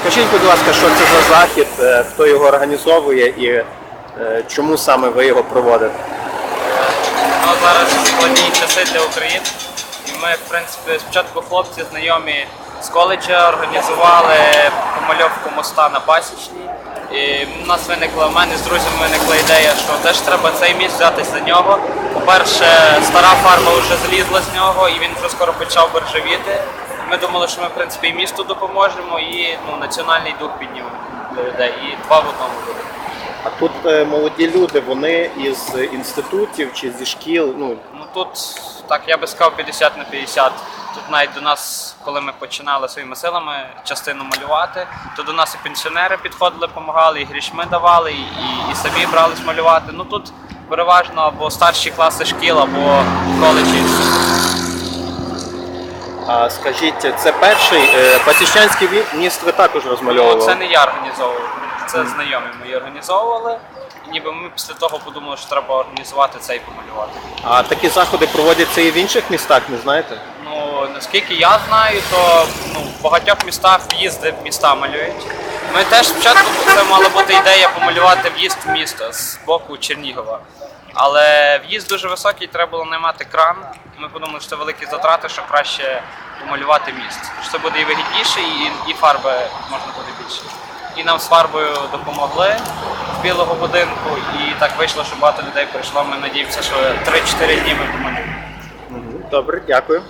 Скажіть, будь ласка, що це за захід, е, хто його організовує і е, чому саме ви його проводите? Ну, зараз складні часи для України. І ми, в принципі, спочатку хлопці знайомі з коледжа організували помальовку моста на Пасічній. І в нас виникла, в мене з друзями виникла ідея, що теж треба цей міст взяти за нього. По-перше, стара фарба вже злізла з нього і він вже скоро почав боржавіти. Ми думали, що ми в принципі і місту допоможемо, і ну, національний дух піднімемо для людей. І два в одному буде. А тут е, молоді люди, вони із інститутів чи зі шкіл. Ну, Ну тут так я би сказав 50 на 50. Тут навіть до нас, коли ми починали своїми силами частину малювати, то до нас і пенсіонери підходили, допомагали, і грішми давали, і, і, самі брались малювати. Ну тут переважно або старші класи шкіл, або коледжі. А скажіть, це перший е, Пасічнянський міст ви також розмальовували? Ну, це не я організовував, це знайомі мої організовували. І ніби ми після того подумали, що треба організувати це і помалювати. А такі заходи проводяться і в інших містах, не знаєте? Ну, наскільки я знаю, то ну, в багатьох містах в'їзди в міста малюють. Ми теж спочатку це мала бути ідея помалювати в'їзд в місто з боку Чернігова. Але в'їзд дуже високий, треба було наймати кран. Ми подумали, що це великі затрати, що краще помалювати міст. Що це буде і вигідніше, і, і фарби можна буде більше. І нам з фарбою допомогли з білого будинку, і так вийшло, що багато людей прийшло. Ми надіємося, що 3-4 дні ми помалюємо. Добре, дякую.